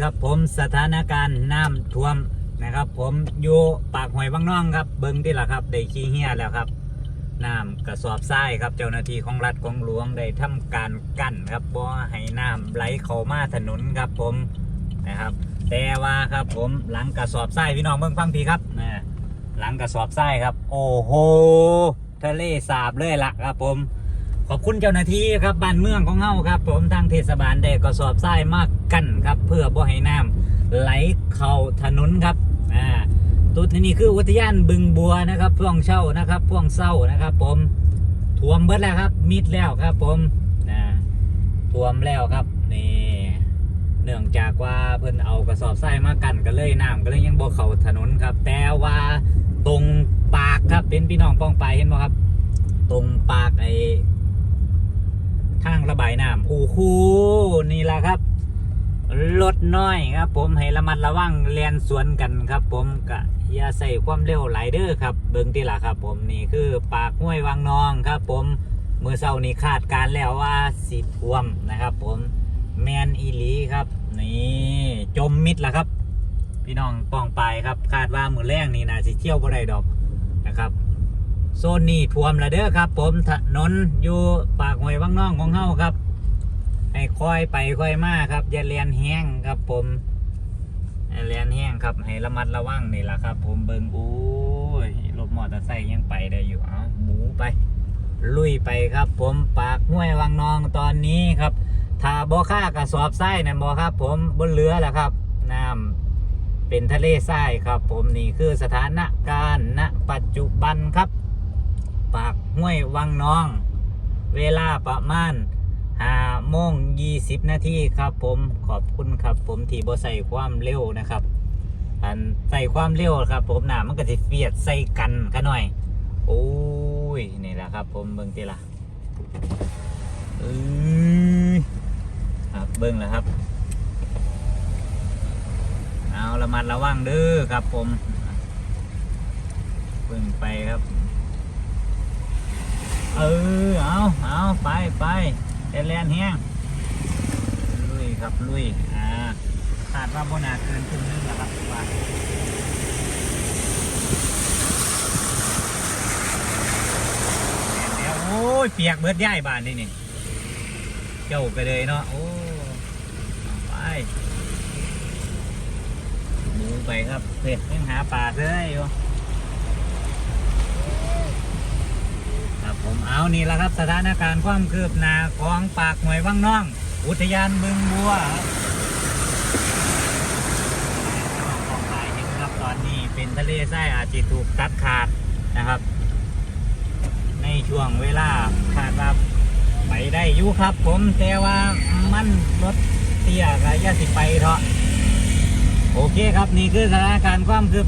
ครับผมสถานการณ์น้ำท่วมนะครับ ผมอยู่ปากห้วยบางน้องครับ เบิ้งที่ละครับได้ขี้เหี้ยแล้วครับน้ำกระสอบทรายครับเจ้าหน้าที่ของรัฐของหลวงได้ทำการกั้นครับบ่ให้น้ำไหลเข้ามาถนนครับผมนะครับ แต่ว่าครับผมหลังกระสอบทรายพี่น้องเบิ่งฟังทีครับนะหลังกระสอบทรายครับ โอ้โหทะเลสาบเลยล่ะครับผม ขอบคุณเจ้าหน้าที่ครับบ้านเมืองของเฮาครับ ผมทางเทศบาลได้กระสอบทรายมากกันครับ เพื่อบ่ให้น้ำไหลเข้าถนนครับอ่าตุดนี่คืออุทยานบึงบัวนะครับพ่วงเช่านะครับพ่วงเศร้านะครับ ผมท่วมเบิดแล้วครับ มิดแล้วครับ ผมอ่าท่วมแล้วครับนี่เนื่องจากว่าเพิ่นเอากระสอบทรายมากันก็เลยน้ำก็เลยยังบ่เข้าถนนครับ แต่ว่าตรงปากครับเป็นพี่น้องป้องไปเห็นบ่ครับ ตรงปากไอ้ ระบายน้ำโอ้โหนี่แหละครับรถน้อยครับ ผมให้ระมัดระวังเลียนสวนกันครับ ผมกะอย่าใส่ความเร็วไหลเด้อครับ เบิ่งที่ละครับ ผมนี่คือปากห้วยวังนองครับ ผมเมื่อเช้านี้คาดการแล้วว่าสิท่วมนะครับ ผมแมนอีลีครับ นี่จมมิดละครับ พี่น้องป้องไปครับ คาดว่ามือแรงนี่นาสิเที่ยวบ่ได้ดอกนะครับ โซนนี้ท่วมล้วเด้อครับ ผมถนนอยู่ปากห้วยวังน้องของเฮาครับให้ค่อยไปค่อยมาครับอย่าเลียนแห้งครับ ผมอย่าเลียนแห้งครับให้ระมัดระวังนี่แหละครับ ผมเบิงโอ้ยรถมอเตอร์ไซค์ยังไปได้อยู่เอาหมูไป ลุยไปครับ ผมปากห้วยวังนองตอนนี้ครับถ้าบ่ค่ากระสอบทรายนั่นบ่ครับ ผมบนเรือแหละครับน้ำเป็นทะเลทรายครับ ผมนี่คือสถานการณ์ณปัจจุบันครับ ปากห้วยวังน้อง เวลาประมาณห้าโมงยี่สิบนาทีครับผมขอบคุณครับผมที่บ่ใส่ความเร็วนะครับอันใส่ความเร็วครับ ผมหนามันก็จะเฟียดใส่กันกันหน่อย โอ้ยนี่แหละครับ ผมเบิ่งทีละเอ้ยครับเบิ่งแล้วครับ เอาระมัดระวังเด้อครับ ผมเบิ่งไปครับ เออ เอาเอาไปไปเอแลนแห้งลุยครับลุย อ่าขาดว่าโบนาเกินครึ่งนึงแล้วครับว่าแล้วโอ้ยเปียกเบิดย่ายบานนี่นี่เจ้าไปเลยเนาะโอ้ไปหมูไปครับเผ็ดยังหาปลาเลยอยู่ ครับผมเอานี่แหละครับสถานการณ์ความคืบหน้าของปากหน่วยวังน้อง อุทยานบึงบัวครับของหลายเห็นครับตอนนี้เป็นทะเลทรายอาจจะถูกตัดขาดนะครับ ในช่วงเวลาคาดว่าไปได้อยู่ครับ ผมแต่ว่ามันรถเตี้ยกับยาสิไปเถอะโอเคครับนี่คือสถานการณ์ความคืบ